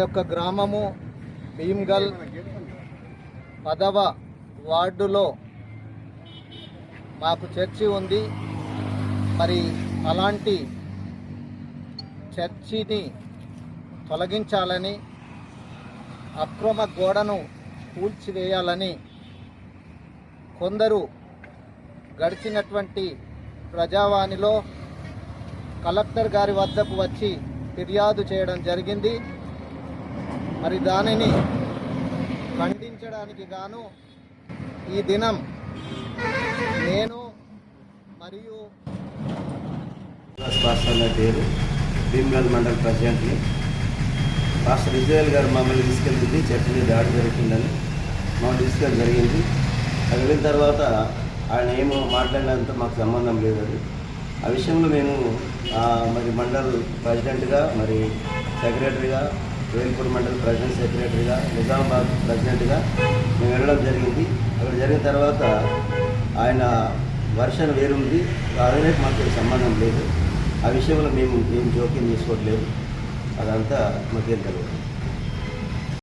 యొక్క గ్రామము భీమ్గల్ పదవ వార్డులో మాకు చర్చి ఉంది. మరి అలాంటి చర్చిని తొలగించాలని అక్రమ గోడను కూల్చివేయాలని కొందరు గడిచినటువంటి ప్రజావాణిలో కలెక్టర్ గారి వద్దకు వచ్చి ఫిర్యాదు చేయడం జరిగింది. మరి దానిని ఖండించడానికి గాను ఈ దినం నేను మరియు పాస్టర్ పేరు భీమ్గల్ మండల్ ప్రెసిడెంట్ని పాస్టర్ ఇజ్రాయల్ గారు మమ్మల్ని తీసుకెళ్ళింది చర్చిని దాడి జరుగుతుందని మమ్మల్ని తీసుకెళ్ళి జరిగింది. అది వెళ్ళిన తర్వాత ఆయన ఏమో మాట్లాడినంత మాకు సంబంధం లేదు అది. ఆ విషయంలో మేము మరి మండల్ ప్రెసిడెంట్గా మరి సెక్రటరీగా వేల్పూర్ మండల ప్రెసిడెంట్ సెక్రటరీగా నిజామాబాద్ ప్రెసిడెంట్గా మేము వెళ్ళడం జరిగింది. అక్కడ జరిగిన తర్వాత ఆయన వర్షన్ వేరుంది. అదే మాకు సంబంధం లేదు. ఆ విషయంలో మేము ఏం జోక్యం తీసుకోవట్లేదు అదంతా మాకేం తెలియదు.